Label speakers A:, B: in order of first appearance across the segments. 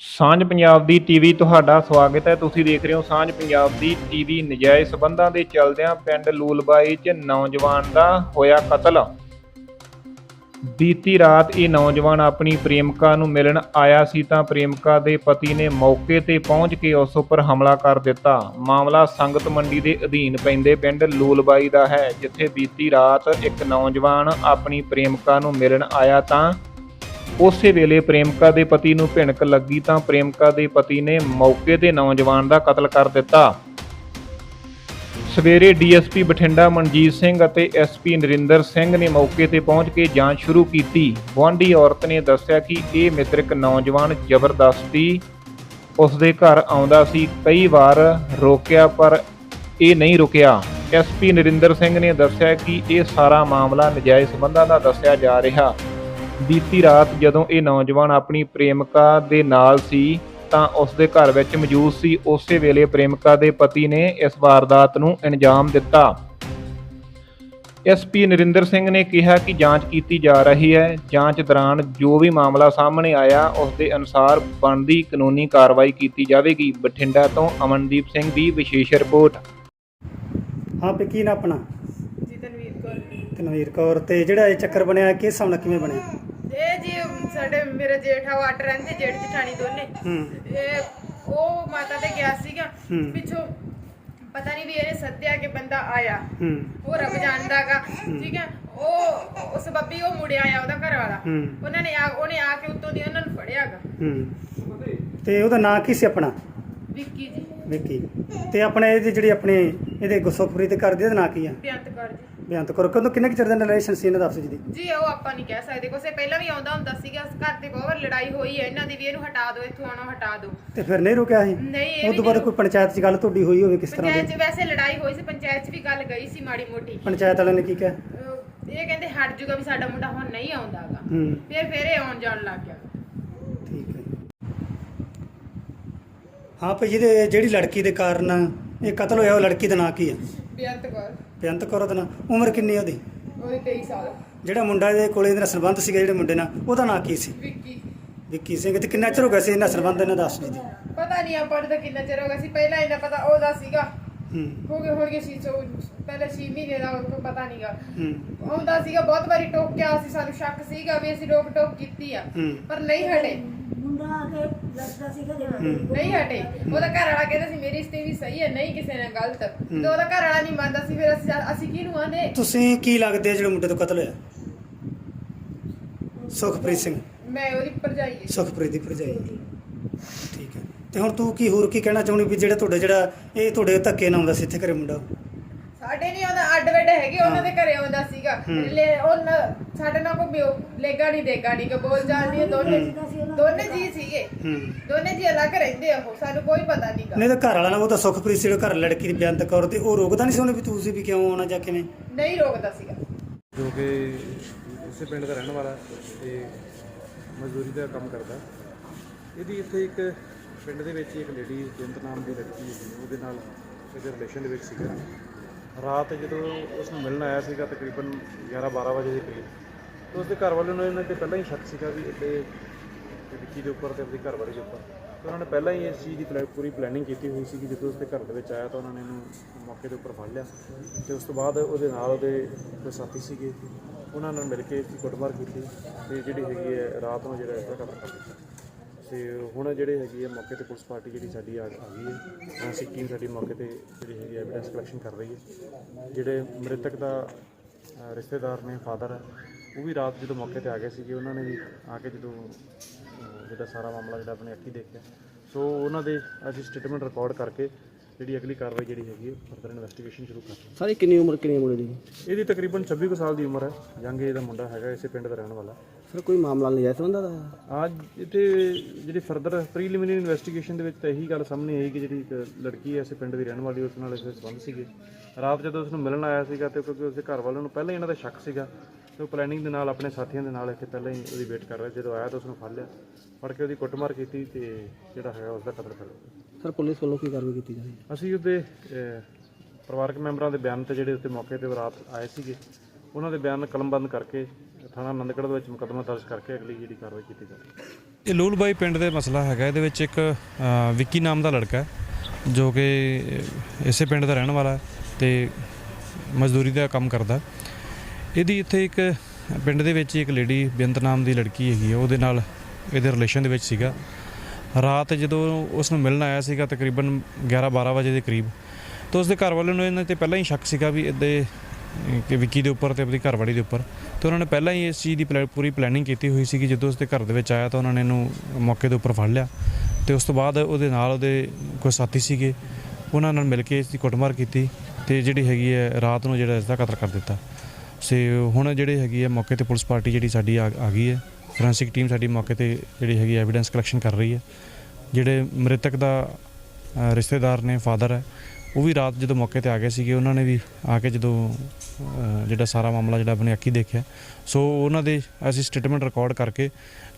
A: ਸਾਂਝ ਪੰਜਾਬ ਦੀ ਟੀਵੀ ਤੁਹਾਡਾ ਸਵਾਗਤ ਹੈ। ਤੁਸੀਂ ਦੇਖ ਰਹੇ ਹੋ ਸਾਂਝ ਪੰਜਾਬ ਦੀ ਟੀਵੀ। ਨਜਾਇਜ਼ ਸਬੰਧਾਂ ਦੇ ਚੱਲਦਿਆਂ ਪਿੰਡ ਲੂਲਬਾਈ 'ਚ ਨੌਜਵਾਨ ਦਾ ਹੋਇਆ ਕਤਲ। ਬੀਤੀ ਰਾਤ ਇਹ ਨੌਜਵਾਨ ਆਪਣੀ ਪ੍ਰੇਮਿਕਾ ਨੂੰ ਮਿਲਣ ਆਇਆ ਸੀ ਤਾਂ ਪ੍ਰੇਮਿਕਾ ਦੇ ਪਤੀ ਨੇ ਮੌਕੇ ਤੇ ਪਹੁੰਚ ਕੇ ਉਸ ਉੱਪਰ ਹਮਲਾ ਕਰ ਦਿੱਤਾ। ਮਾਮਲਾ ਸੰਗਤ ਮੰਡੀ ਦੇ ਅਧੀਨ ਪੈਂਦੇ ਪਿੰਡ ਲੂਲਬਾਈ ਦਾ ਹੈ। ਜਿੱਥੇ ਬੀਤੀ ਰਾਤ ਇੱਕ ਨੌਜਵਾਨ ਆਪਣੀ ਪ੍ਰੇਮਿਕਾ ਨੂੰ ਮਿਲਣ ਆਇਆ ਤਾਂ ਉਸੇ ਵੇਲੇ ਪ੍ਰੇਮਿਕਾ ਦੇ ਪਤੀ ਨੂੰ ਭਿਣਕ ਲੱਗੀ ਤਾਂ ਪ੍ਰੇਮਿਕਾ ਦੇ ਪਤੀ ਨੇ ਮੌਕੇ ਤੇ ਨੌਜਵਾਨ ਦਾ ਕਤਲ ਕਰ ਦਿੱਤਾ। ਸਵੇਰੇ ਡੀਐਸਪੀ ਬਠਿੰਡਾ ਮਨਜੀਤ ਸਿੰਘ ਅਤੇ ਐਸਪੀ ਨਰਿੰਦਰ ਸਿੰਘ ਨੇ ਮੌਕੇ ਤੇ ਪਹੁੰਚ ਕੇ ਜਾਂਚ ਸ਼ੁਰੂ ਕੀਤੀ। ਗੁਆਂਢੀ ਔਰਤ ਨੇ ਦੱਸਿਆ ਕਿ ਇਹ ਮਿੱਤਰਕ ਨੌਜਵਾਨ ਜ਼ਬਰਦਸਤੀ ਉਸ ਦੇ ਘਰ ਆਉਂਦਾ ਸੀ। ਕਈ ਵਾਰ ਰੋਕਿਆ, ਪਰ ਇਹ ਨਹੀਂ ਰੁਕਿਆ। ਐਸਪੀ ਨਰਿੰਦਰ ਸਿੰਘ ਨੇ ਦੱਸਿਆ ਕਿ ਇਹ ਸਾਰਾ ਮਾਮਲਾ ਨਜਾਇਜ਼ ਸੰਬੰਧਾਂ ਦਾ ਦੱਸਿਆ ਜਾ ਰਿਹਾ। ਬੀਤੀ ਰਾਤ ਜਦੋਂ ਇਹ ਨੌਜਵਾਨ ਆਪਣੀ ਪ੍ਰੇਮਿਕਾ ਦੇ ਨਾਲ ਸੀ ਤਾਂ ਉਸ ਦੇ ਘਰ ਵਿੱਚ ਮੌਜੂਦ ਸੀ। ਉਸੇ ਵੇਲੇ ਪ੍ਰੇਮਿਕਾ ਦੇ ਪਤੀ ਨੇ ਇਸ ਵਾਰਦਾਤ ਨੂੰ ਅੰਜਾਮ ਦਿੱਤਾ। ਐਸਪੀ ਨਰਿੰਦਰ ਸਿੰਘ ਨੇ ਕਿਹਾ ਕਿ ਜਾਂਚ ਕੀਤੀ ਜਾ ਰਹੀ ਹੈ। ਜਾਂਚ ਦੌਰਾਨ ਜੋ ਵੀ ਮਾਮਲਾ ਸਾਹਮਣੇ ਆਇਆ ਉਸ ਦੇ ਅਨੁਸਾਰ ਬਣਦੀ ਕਾਨੂੰਨੀ ਕਾਰਵਾਈ ਕੀਤੀ ਜਾਵੇਗੀ। ਬਠਿੰਡਾ ਤੋਂ ਅਮਨਦੀਪ ਸਿੰਘ ਦੀ ਵਿਸ਼ੇਸ਼ ਰਿਪੋਰਟ।
B: ਹਾਂ ਕੀ ਨਾ ਆਪਣਾ?
C: ਜੀ ਤਨਵੀਰ ਕੌਰ।
B: ਤਨਵੀਰ ਕੌਰ ਤੇ ਜਿਹੜਾ ਇਹ ਚੱਕਰ ਬਣਿਆ ਕਿਸ ਨਾਲ ਕਿਵੇਂ ਬਣਿਆ?
C: ਸਾਡੇ ਮੇਰੇ ਜੇਠਾ ਵਾਟਰ ਰਹਿੰਦੇ ਜੇਠ ਜਠਾਣੀ ਦੋਨੇ। ਇਹ ਉਹ ਮਾਤਾ ਤੇ ਗਿਆ ਸੀਗਾ। ਪਿੱਛੋਂ ਪਤਾ ਨਹੀਂ ਵੀ ਇਹਨੇ ਸੱਦਿਆ ਕਿ ਬੰਦਾ ਆਇਆ। ਉਹ ਰੱਬ ਜਾਣਦਾਗਾ ਠੀਕ ਹੈ? ਉਹ ਉਸ ਬੱਬੀ ਉਹ ਮੁੜਿਆ ਆਇਆ ਉਹਦਾ ਘਰ ਵਾਲਾ ਉਹਨਾਂ ਨੇ ਆ ਉਹਨੇ ਆ ਕੇ ਉੱਤੋਂ ਦੀ ਉਹਨਾਂ ਨੂੰ ਫੜਿਆਗਾ
B: ਤੇ ਉਹਦਾ ਨਾਂ ਕੀ ਸੀ ਆਪਣਾ?
C: ਵਿੱਕੀ ਜੀ।
B: ਵਿੱਕੀ। ਤੇ ਆਪਣੇ ਇਹਦੀ ਜਿਹੜੀ ਆਪਣੇ ਇਹਦੇ ਗੁੱਸੋਖਪਰੀ ਤੇ ਕਰਦੀ ਇਹਦਾ ਨਾਂ ਕੀ ਆ?
C: ਬੇਅੰਤ ਕੌਰ ਜੀ।
B: ਬਿਆਨ ਤਾਂ ਕਰੋ। ਕਦੋਂ ਕਿੰਨੇ ਕੁ ਚਿਰ ਦਾ ਰਿਲੇਸ਼ਨ ਸੀ ਇਹਨਾਂ ਦਾ ਆਪਸ ਵਿੱਚ ਦੀ?
C: ਜੀ ਉਹ ਆਪਾਂ ਨਹੀਂ ਕਹਿ ਸਕਦੇ। ਕੋਸੇ ਪਹਿਲਾਂ ਵੀ ਆਉਂਦਾ ਹੁੰਦਾ ਸੀਗਾ ਘਰ ਤੇ ਬਹੁਤ ਵਾਰ ਲੜਾਈ ਹੋਈ ਹੈ ਇਹਨਾਂ ਦੀ ਵੀ ਇਹਨੂੰ ਹਟਾ ਦਿਓ ਇੱਥੋਂ ਆਉਣਾ ਹਟਾ ਦਿਓ।
B: ਤੇ ਫਿਰ ਨਹੀਂ ਰੁਕਿਆ ਸੀ
C: ਨਹੀਂ ਇਹ
B: ਉਸ ਤੋਂ ਬਾਅਦ ਕੋਈ ਪੰਚਾਇਤ 'ਚ ਗੱਲ ਤੁਹਾਡੀ ਹੋਈ ਹੋਵੇ ਕਿਸ ਤਰ੍ਹਾਂ
C: ਪੰਚਾਇਤ
B: ਦੀ?
C: 'ਚ ਵੈਸੇ ਲੜਾਈ ਹੋਈ ਸੀ ਪੰਚਾਇਤ 'ਚ ਵੀ ਗੱਲ ਗਈ ਸੀ ਮਾੜੀ ਮੋਟੀ।
B: ਪੰਚਾਇਤ ਵਾਲਿਆਂ ਨੇ ਕੀ ਕਿਹਾ?
C: ਅਹ ਇਹ ਕਹਿੰਦੇ ਹਟ ਜੂਗਾ ਵੀ ਸਾਡਾ ਮੁੰਡਾ ਹੁਣ ਨਹੀਂ ਆਉਂਦਾਗਾ
B: ਹੂੰ।
C: ਫਿਰ ਫਿਰ ਇਹ ਆਉਣ ਜਾਣ ਲੱਗ ਗਿਆ।
B: ਠੀਕ ਹੈ। ਹਾਂ ਭਈ ਜਿਹਦੇ ਜਿਹੜੀ ਲੜਕੀ ਦੇ ਕਾਰਨ ਇਹ ਕਤਲ ਹੋਇਆ ਉਹ ਲੜਕੀ ਦਾ ਨਾਂ ਕੀ ਆ
C: ਬੇਅੰਤ ਕੌਰ।
B: ਬੇਅੰਤ ਕੌਰ ਦਾ ਨਾਂ ਉਮਰ ਕਿੰਨੀ ਉਹਦੀ?
C: ਉਹਦੀ 23 ਸਾਲ।
B: ਜਿਹੜਾ ਮੁੰਡਾ ਇਹਦੇ ਕੋਲੇ ਇਹਦੇ ਨਾਲ ਸੰਬੰਧ ਸੀਗਾ ਜਿਹੜੇ ਮੁੰਡੇ ਨਾਲ ਉਹਦਾ ਨਾਂ ਕੀ ਸੀ?
C: ਵਿੱਕੀ।
B: ਵਿੱਕੀ ਸਿੰਘ ਤੇ ਕਿੰਨਾ ਚਿਰ ਹੋ ਗਿਆ ਸੀ ਇਹਨਾਂ ਸੰਬੰਧ ਇਹਨਾਂ ਦਾ ਅਸਲੀ ਦੀ?
C: ਪਤਾ ਨਹੀਂ ਆਪਾਂ ਨੂੰ ਤਾਂ ਕਿੰਨਾ ਚਿਰ ਹੋ ਗਿਆ ਸੀ ਪਹਿਲਾਂ ਇਹਨਾਂ ਪਤਾ ਉਹਦਾ ਸੀਗਾ।
B: ਹੂੰ।
C: ਹੋ ਗਏ ਹੋ ਗਏ ਸੀ ਸੋ ਪਹਿਲੇ 6 ਮਹੀਨੇ ਦਾ ਕੋਈ ਪਤਾ ਨਹੀਂਗਾ।
B: ਹੂੰ।
C: ਆਉਂਦਾ ਸੀਗਾ ਬਹੁਤ ਵਾਰੀ ਟੋਕਿਆ ਸੀ ਸਾਨੂੰ ਸ਼ੱਕ ਸੀਗਾ ਵੀ ਅਸੀਂ ਰੋਕ ਟੋਕ ਕੀਤੀ ਆ।
B: ਹੂੰ।
C: ਪਰ ਨਹੀਂ ਹਟੇ।
D: ਮੁੰਡਾ ਆ ਕੇ ਲੱਗਦਾ ਸੀਗਾ ਜਿਹੜਾ
C: ਨਹੀਂ ਹਟੇ। ਉਹਦਾ ਘਰ ਵਾਲਾ ਕਹਿੰਦਾ ਸੀ ਮੇਰੀ ਸਥਿਤੀ ਵੀ ਸਹੀ ਹੈ ਨਹੀਂ ਕਿਸੇ ਨੇ ਗਲਤ। ਤੇ ਉਹਦਾ ਘਰ ਵਾਲਾ ਨਹੀਂ ਮੰਨਦਾ ਸੀ ਫਿਰ ਅਸੀਂ ਅਸੀਂ ਕਿਹਨੂੰ ਆਂਦੇ
B: ਤੁਸੀਂ ਕੀ ਲੱਗਦੇ ਆ ਜਿਹੜੇ ਮੁੰਡੇ ਤੋਂ ਕਤਲ ਹੋਇਆ? ਸੁਖਪ੍ਰੀਤ ਸਿੰਘ।
C: ਮੈਂ ਉਹਦੀ ਭਰਜਾਈ ਹਾਂ।
B: ਸੁਖਪ੍ਰੀਤ ਦੀ ਭਰਜਾਈ ਠੀਕ ਹੈ। ਤੇ ਹੁਣ ਤੂੰ ਕੀ ਹੋਰ ਕੀ ਕਹਿਣਾ ਚਾਹੁੰਦੀ ਵੀ ਜਿਹੜਾ ਤੁਹਾਡੇ ਜਿਹੜਾ ਇਹ ਤੁਹਾਡੇ ਧੱਕੇ ਨਾਲ ਆਉਂਦਾ ਸੀ ਇੱਥੇ ਘਰੇ ਮੁੰਡਾ?
C: ਸਾਡੇ ਨਹੀਂ ਆਉਂਦਾ ਅੱਡ ਵੱਡ ਹੈਗੇ ਉਹਨਾਂ ਦੇ ਘਰੇ ਆਉਂਦਾ ਸੀਗਾ।
B: ਹੂੰ।
C: ਲੈ ਉਹ ਸਾਡੇ ਨਾਲ ਕੋਈ ਬਿਓ- ਲੇਗਾ ਨਹੀਂ ਦੇਗਾ ਨਹੀਂ ਕਿ ਬੋਲ ਚਾਲ ਨਹੀਂ ਦੋਨੇ ਦੋਨੇ ਜੀ ਸੀਗੇ।
B: ਹੂੰ।
C: ਦੋਨੇ ਜੀ ਅਲੱਗ ਰਹਿੰਦੇ ਆ ਉਹ ਸਾਨੂੰ ਕੋਈ ਪਤਾ ਨਹੀਂਗਾ
B: ਨਹੀਂ ਤਾਂ ਘਰ ਵਾਲਾ ਨਾ ਉਹ ਤਾਂ ਸੁਖਪ੍ਰੀਤ ਸੀ ਘਰ ਲੜਕੀ ਦੀ ਬੇਅੰਤ ਕੌਰ ਤੇ ਉਹ ਰੋਕਦਾ ਨਹੀਂ ਸੀ ਉਹਨੇ ਵੀ ਤੁਸੀਂ ਵੀ ਕਿਉਂ ਆਉਣਾ ਜਾਂ ਕਿਵੇਂ?
C: ਨਹੀਂ ਰੋਕਦਾ ਸੀਗਾ।
E: ਜੋ ਕਿ ਇਸੇ ਪਿੰਡ ਦਾ ਰਹਿਣ ਵਾਲਾ ਤੇ ਮਜ਼ਦੂਰੀ ਦਾ ਕੰਮ ਕਰਦਾ। ਇਹਦੀ ਇੱਥੇ ਇੱਕ ਪਿੰਡ ਦੇ ਵਿੱਚ ਇੱਕ ਲੇਡੀ ਜਿੰਤ ਨਾਮ ਦੀ ਲੜਕੀ ਸੀ ਉਹਦੇ ਨਾਲ ਇਹਦੇ ਰਿਲੇਸ਼ਨ ਦੇ ਵਿੱਚ ਸੀਗਾ। ਰਾਤ ਜਦੋਂ ਉਸ ਨੂੰ ਮਿਲਣ ਆਇਆ ਸੀਗਾ ਤਕਰੀਬਨ 11 12 ਵਜੇ ਦੇ ਕਰੀਬ, ਤੇ ਉਸਦੇ ਘਰ ਵਾਲੇ ਨੂੰ ਇਹਨਾਂ ਤੇ ਪਹਿਲਾਂ ਹੀ ਸ਼ੱਕ ਸੀਗਾ ਵੀ ਇੱਥੇ ਵਿੱਕੀ ਦੇ ਉੱਪਰ ਤੇ ਆਪਣੀ ਘਰ ਵਾਲੀ ਦੇ ਉੱਪਰ। ਤੇ ਉਹਨਾਂ ਨੇ ਪਹਿਲਾਂ ਹੀ ਇਸ ਚੀਜ਼ ਦੀ ਪਲੈ- ਪੂਰੀ ਪਲੈਨਿੰਗ ਕੀਤੀ ਹੋਈ ਸੀ ਕਿ ਜਦੋਂ ਉਸਦੇ ਘਰ ਦੇ ਵਿੱਚ ਆਇਆ ਤਾਂ ਉਹਨਾਂ ਨੇ ਇਹਨੂੰ ਮੌਕੇ ਦੇ ਉੱਪਰ ਫੜ ਲਿਆ। ਤੇ ਉਸ ਤੋਂ ਬਾਅਦ ਉਹਦੇ ਨਾਲ ਉਹਦੇ ਕੋਈ ਸਾਥੀ ਸੀਗੇ, ਉਹਨਾਂ ਨਾਲ ਮਿਲ ਕੇ ਇਸਦੀ ਕੁੱਟਮਾਰ ਕੀਤੀ, ਤੇ ਜਿਹੜੀ ਹੈਗੀ ਹੈ ਰਾਤ ਨੂੰ ਜਿਹੜਾ ਇਸਦਾ ਕਤਲ ਕਰ ਦਿੱਤਾ ਤੇ ਹੁਣ ਜਿਹੜੇ ਹੈਗੀ ਹੈ ਮੌਕੇ ਤੇ ਪੁਲਿਸ ਪਾਰਟੀ ਜਿਹੜੀ ਸਾਡੀ ਆ ਆ ਗਈ ਹੈ ਅਸੀਂ ਟੀਮ ਸਾਡੀ ਮੌਕੇ ਤੇ ਜਿਹੜੀ ਹੈਗੀ ਐਵੀਡੈਂਸ ਕਲੈਕਸ਼ਨ ਕਰ ਰਹੀ ਹੈ। ਜਿਹੜੇ ਮ੍ਰਿਤਕ ਦਾ ਅ, ਰਿਸ਼ਤੇਦਾਰ ਨੇ ਫਾਦਰ ਹੈ ਉਹ ਵੀ ਰਾਤ ਜਦੋਂ ਮੌਕੇ ਤੇ ਆ ਗਏ ਸੀਗੇ ਉਹਨਾਂ ਨੇ ਵੀ ਆ ਕੇ ਜਦੋਂ ਅ, ਜਿਹੜਾ ਸਾਰਾ ਮਾਮਲਾ ਜਿਹੜਾ ਆਪਣੇ ਅੱਖੀ ਦੇਖਿਆ। ਸੋ ਉਹਨਾਂ ਦੇ ਅਸੀਂ ਸਟੇਟਮੈਂਟ ਰਿਕਾਰਡ ਕਰਕੇ ਜਿਹੜੀ ਅਗਲੀ ਕਾਰਵਾਈ ਜਿਹੜੀ ਹੈਗੀ ਹੈ ਫਰਦਰ ਇਨਵੈਸਟੀਗੇਸ਼ਨ ਸ਼ੁਰੂ ਕਰ ਰਹੇ ਹਾਂ।
F: ਸਾਰੀ ਕਿੰਨੀ ਉਮਰ ਕਿੰਨੀ ਮੁੰਡੇ ਦੀ?
E: ਇਹਦੀ ਤਕਰੀਬਨ 26 ਕੁ ਸਾਲ ਦੀ ਉਮਰ ਹੈ। ਏਜ ਦਾ ਮੁੰਡਾ ਹੈਗਾ ਇਸੇ ਪਿੰਡ ਦਾ ਰਹਿਣ ਵਾਲਾ।
F: ਸਰ ਕੋਈ ਮਾਮਲਾ ਨਹੀਂ ਜਾਇਜ਼ ਬੰਦਾ ਦਾ
E: ਅੱਜ ਇੱਥੇ ਜਿਹੜੀ ਫਰਦਰ ਪ੍ਰੀਲਿਮਿਨਰੀ ਇਨਵੈਸਟੀਗੇਸ਼ਨ ਦੇ ਵਿੱਚ ਤਾਂ ਇਹੀ ਗੱਲ ਸਾਹਮਣੇ ਆਈ ਕਿ ਜਿਹੜੀ ਇੱਕ ਲੜਕੀ ਹੈ ਇਸੇ ਪਿੰਡ ਦੀ ਰਹਿਣ ਵਾਲੀ ਉਸ ਨਾਲ ਇਸੇ ਸੰਬੰਧ ਸੀਗੇ। ਰਾਤ ਜਦੋਂ ਉਸ ਨੂੰ ਮਿਲਣ ਆਇਆ ਸੀਗਾ ਤੇ ਕਿਉਂਕਿ ਉਸਦੇ ਘਰ ਵਾਲਿਆਂ ਨੂੰ ਪਹਿਲਾਂ ਹੀ ਇਹਨਾਂ ਦਾ ਸ਼ੱਕ ਸੀਗਾ ਤੇ ਉਹ ਪਲੈਨਿੰਗ ਦੇ ਨਾਲ ਆਪਣੇ ਸਾਥੀਆਂ ਦੇ ਨਾਲ ਇੱਥੇ ਪਹਿਲਾਂ ਹੀ ਉਹਦੀ ਵੇਟ ਕਰ ਰਹੇ ਜਦੋਂ ਆਇਆ ਤਾਂ ਉਸ ਨੂੰ ਫੜ ਲਿਆ ਫੜ ਕੇ ਉਹਦੀ ਕੁੱਟਮਾਰ ਕੀਤੀ ਤੇ ਜਿਹੜਾ ਹੈਗਾ ਉਸ ਦਾ ਕਤਲ ਕਰ ਦਿੱਤਾ
F: ਸਰ ਪੁਲਿਸ ਵੱਲੋਂ ਕੀ ਕਾਰਵਾਈ ਕੀਤੀ ਜਾ ਰਹੀ ਹੈ?
E: ਅਸੀਂ ਉਹਦੇ ਅਹ, ਪਰਿਵਾਰਕ ਮੈਂਬਰਾਂ ਦੇ ਬਿਆਨ ਤੇ ਜਿਹੜੇ ਉੱਤੇ ਮੌਕੇ ਤੇ ਰਾਤ ਆਏ ਸੀਗੇ। ਉਹਨਾਂ ਦੇ ਬਿਆਨ ਕਲਮਬੰਦ ਕਰਕੇ ਥਾਣਾ ਆਨੰਦਗੜ੍ਹ ਦੇ ਵਿੱਚ ਮੁਕੱਦਮਾ ਦਰਜ ਕਰਕੇ ਅਗਲੀ ਜਿਹੜੀ ਕਾਰਵਾਈ ਕੀਤੀ ਜਾਵੇ ਇਹ ਲੂਲਬਾਈ ਪਿੰਡ ਦੇ ਮਸਲਾ ਹੈਗਾ। ਇਹਦੇ ਵਿੱਚ ਇੱਕ ਵਿੱਕੀ ਨਾਮ ਦਾ ਲੜਕਾ ਹੈ, ਜੋ ਕਿ ਇਸੇ ਪਿੰਡ ਦਾ ਰਹਿਣ ਵਾਲਾ ਹੈ ਤੇ ਮਜ਼ਦੂਰੀ ਦਾ ਕੰਮ ਕਰਦਾ। ਇਹਦੀ ਇੱਥੇ ਇੱਕ ਪਿੰਡ ਦੇ ਵਿੱਚ ਇੱਕ ਲੇਡੀ ਬੇਅੰਤ ਨਾਮ ਦੀ ਲੜਕੀ ਹੈਗੀ ਹੈ। ਉਹਦੇ ਨਾਲ ਇਹਦੇ ਰਿਲੇਸ਼ਨ ਦੇ ਵਿੱਚ ਸੀਗਾ। ਰਾਤ ਜਦੋਂ ਉਸ ਨੂੰ ਮਿਲਣ ਆਇਆ ਸੀਗਾ ਤਕਰੀਬਨ 11 12 ਵਜੇ ਦੇ ਕਰੀਬ, ਤਾਂ ਉਸਦੇ ਘਰ ਵਾਲਿਆਂ ਨੂੰ ਇਹਨਾਂ ਤੇ ਪਹਿਲਾਂ ਹੀ ਸ਼ੱਕ ਸੀਗਾ ਵੀ ਇਹਦੇ ਕਿ ਵਿੱਕੀ ਦੇ ਉੱਪਰ ਤੇ ਆਪਣੀ ਘਰਵਾਲੀ ਦੇ ਉੱਪਰ। ਤੇ ਉਹਨਾਂ ਨੇ ਪਹਿਲਾਂ ਹੀ ਇਸ ਚੀਜ਼ ਦੀ ਪਲੈ- ਪੂਰੀ ਪਲੈਨਿੰਗ ਕੀਤੀ ਹੋਈ ਸੀ ਕਿ ਜਦੋਂ ਉਸਦੇ ਘਰ ਦੇ ਵਿੱਚ ਆਇਆ ਤਾਂ ਉਹਨਾਂ ਨੇ ਇਹਨੂੰ ਮੌਕੇ ਦੇ ਉੱਪਰ ਫੜ ਲਿਆ। ਤੇ ਉਸ ਤੋਂ ਬਾਅਦ ਉਹਦੇ ਨਾਲ ਉਹਦੇ ਕੋਈ ਸਾਥੀ ਸੀਗੇ। ਉਹਨਾਂ ਨਾਲ ਮਿਲ ਕੇ ਇਸ ਦੀ ਕੁੱਟਮਾਰ ਕੀਤੀ ਤੇ ਜਿਹੜੀ ਹੈਗੀ ਹੈ ਰਾਤ ਨੂੰ ਜਿਹੜਾ ਇਸ ਦਾ ਕਤਲ ਕਰ ਦਿੱਤਾ। ਸੇ ਹੁਣ ਜਿਹੜੇ ਹੈਗੀ ਹੈ ਮੌਕੇ ਤੇ ਪੁਲਿਸ ਪਾਰਟੀ ਜਿਹੜੀ ਸਾਡੀ ਆ ਆ ਗਈ ਹੈ। ਫੋਰੈਂਸਿਕ ਟੀਮ ਸਾਡੀ ਮੌਕੇ ਤੇ ਜਿਹੜੀ ਹੈਗੀ ਐਵੀਡੈਂਸ ਕਲੈਕਸ਼ਨ ਕਰ ਰਹੀ ਹੈ। ਜਿਹੜੇ ਮ੍ਰਿਤਕ ਦਾ ਰਿਸ਼ਤੇਦਾਰ ਨੇ ਫਾਦਰ ਹੈ ਉਹ ਵੀ ਰਾਤ ਜਦੋਂ ਮੌਕੇ ਤੇ ਆ ਗਏ ਸੀਗੇ ਉਹਨਾਂ ਨੇ ਵੀ ਆ ਕੇ ਜਦੋਂ ਜਿਹੜਾ ਸਾਰਾ ਮਾਮਲਾ ਜਿਹੜਾ ਆਪਣੇ ਅੱਖੀ ਦੇਖਿਆ। ਸੋ ਉਹਨਾਂ ਦੇ ਅਸੀਂ ਸਟੇਟਮੈਂਟ ਰਿਕਾਰਡ ਕਰਕੇ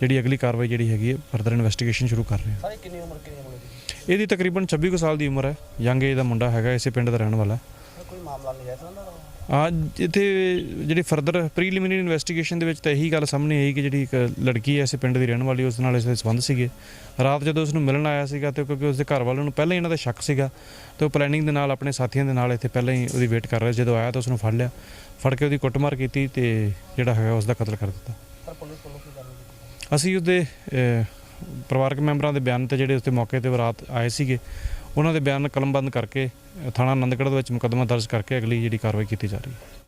E: ਜਿਹੜੀ ਅਗਲੀ ਕਾਰਵਾਈ ਜਿਹੜੀ ਹੈਗੀ ਹੈ ਫਰਦਰ ਇਨਵੈਸਟੀਗੇਸ਼ਨ ਸ਼ੁਰੂ ਕਰ ਰਹੇ ਹਾਂ।
F: ਸਾਰੇ ਕਿੰਨੀ ਉਮਰ ਕਿੰਨੀ ਉਮਰ
E: ਇਹਦੀ ਤਕਰੀਬਨ 26 ਕੁ ਸਾਲ ਦੀ ਉਮਰ ਹੈ। ਯੰਗ ਏਜ ਦਾ ਮੁੰਡਾ ਹੈਗਾ ਇਸੇ ਪਿੰਡ ਦਾ ਰਹਿਣ ਵਾਲਾ
F: ਕੋਈ ਮਾਮਲਾ ਨਹੀਂ ਹੈ ਸੰਦਾ
E: ਆ ਇੱਥੇ ਜਿਹੜੀ ਫਰਦਰ ਪ੍ਰੀਲਿਮਿਨਰੀ ਇਨਵੈਸਟੀਗੇਸ਼ਨ ਦੇ ਵਿੱਚ ਤਾਂ ਇਹੀ ਗੱਲ ਸਾਹਮਣੇ ਆਈ ਕਿ ਜਿਹੜੀ ਇੱਕ ਲੜਕੀ ਹੈ ਇਸੇ ਪਿੰਡ ਦੀ ਰਹਿਣ ਵਾਲੀ ਉਸ ਨਾਲ ਇਸ ਦੇ ਸੰਬੰਧ ਸੀਗੇ। ਰਾਤ ਜਦੋਂ ਉਸ ਨੂੰ ਮਿਲਣ ਆਇਆ ਸੀਗਾ ਤੇ ਕਿਉਂਕਿ ਉਸ ਦੇ ਘਰ ਵਾਲਿਆਂ ਨੂੰ ਪਹਿਲਾਂ ਹੀ ਇਹਨਾਂ ਦਾ ਸ਼ੱਕ ਸੀਗਾ ਤੇ ਉਹ ਪਲੈਨਿੰਗ ਦੇ ਨਾਲ ਆਪਣੇ ਸਾਥੀਆਂ ਦੇ ਨਾਲ ਇੱਥੇ ਪਹਿਲਾਂ ਹੀ ਉਹਦੀ ਵੇਟ ਕਰ ਰਹੇ। ਜਦੋਂ ਆਇਆ ਤਾਂ ਉਸ ਨੂੰ ਫੜ ਲਿਆ ਫੜ ਕੇ ਉਹਦੀ ਕੁੱਟਮਾਰ ਕੀਤੀ ਤੇ ਜਿਹੜਾ ਹੈਗਾ ਉਸ ਦਾ ਕਤਲ ਕਰ ਦਿੱਤਾ। ਅਸੀਂ ਉਹਦੇ ਪਰਿਵਾਰਕ ਮੈਂਬਰਾਂ ਦੇ ਬਿਆਨ ਤੇ ਜਿਹੜੇ ਉਸ ਦੇ ਮੌਕੇ ਤੇ ਰਾਤ ਆਏ ਸੀਗੇ, ਉਹਨਾਂ ਦੇ ਬਿਆਨ ਕਲਮਬੰਦ ਕਰਕੇ ਥਾਣਾ ਆਨੰਦਗੜ੍ਹ ਦੇ ਵਿੱਚ ਮੁਕੱਦਮਾ ਦਰਜ ਕਰਕੇ ਅਗਲੀ ਜਿਹੜੀ ਕਾਰਵਾਈ ਕੀਤੀ ਜਾ ਰਹੀ ਹੈ।